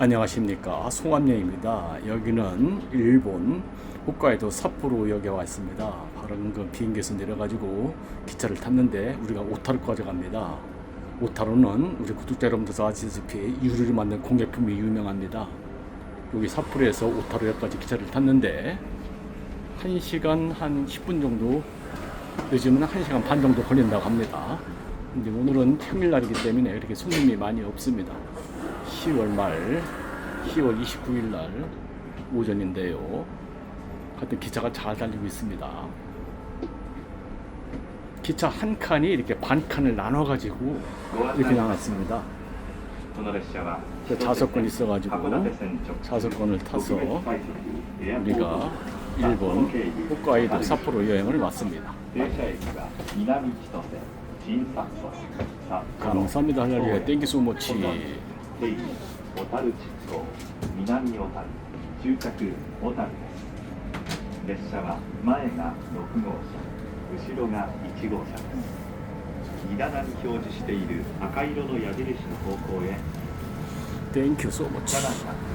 안녕하십니까 송암여입니다. 여기는 일본 홋카이도 삿포로역에 와 있습니다. 바로 그 비행기에서 내려가지고 기차를 탔는데 우리가 오타루까지 갑니다. 오타루는 우리 구독자 여러분들도 아시다시피 유리를 만든 공예품이 유명합니다. 여기 삿포로에서 오타루역까지 기차를 탔는데 1시간 한 10분 정도 늦으면 1시간 반 정도 걸린다고 합니다. 근데 오늘은 평일날이기 때문에 이렇게 손님이 많이 없습니다. 10월 말 10월 29일 날 오전인데요. 하여튼 기차가 잘 달리고 있습니다. 기차 한 칸이 이렇게 반 칸을 나눠 가지고 이렇게 나왔습니다. 자석권 있어가지고 자석권을 타서 우리가 일본 홋카이도 사포로 여행을 왔습니다. 감사합니다 할라리아 땡기소모치 定義小樽地方南小樽終着小樽です列車は前が6号車後ろが1号車です荷棚に表示している赤色の矢印の方向へ Thank you.